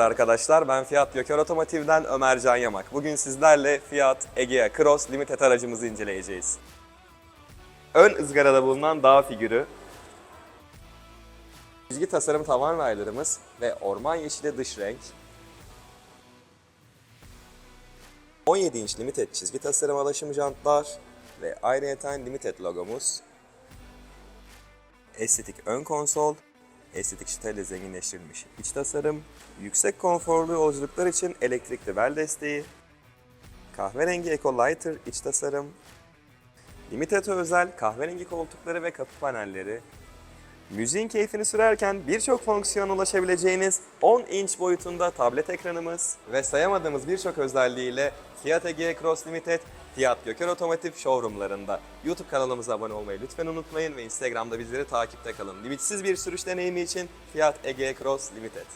arkadaşlar. Ben Fiat Göker Otomotiv'den Ömer Can Yamak. Bugün sizlerle Fiat Egea Cross Limited aracımızı inceleyeceğiz. Ön ızgarada bulunan dağ figürü, çizgi tasarım tavan raylarımız ve orman yeşili dış renk, 17 inç Limited çizgi tasarım alaşım jantlar ve ayrıyeten Limited logomuz, estetik ön konsol, estetik çıtayla zenginleştirilmiş iç tasarım, yüksek konforlu yolculuklar için elektrikli bel desteği, kahverengi Eco Lighter iç tasarım, Limited özel kahverengi koltukları ve kapı panelleri, müziğin keyfini sürerken birçok fonksiyona ulaşabileceğiniz 10 inç boyutunda tablet ekranımız ve sayamadığımız birçok özelliğiyle Fiat Egea Cross Limited Fiat Göker Otomotiv showroomlarında. YouTube kanalımıza abone olmayı lütfen unutmayın ve Instagram'da bizleri takipte kalın. Limitsiz bir sürüş deneyimi için Fiat Egea Cross Limited.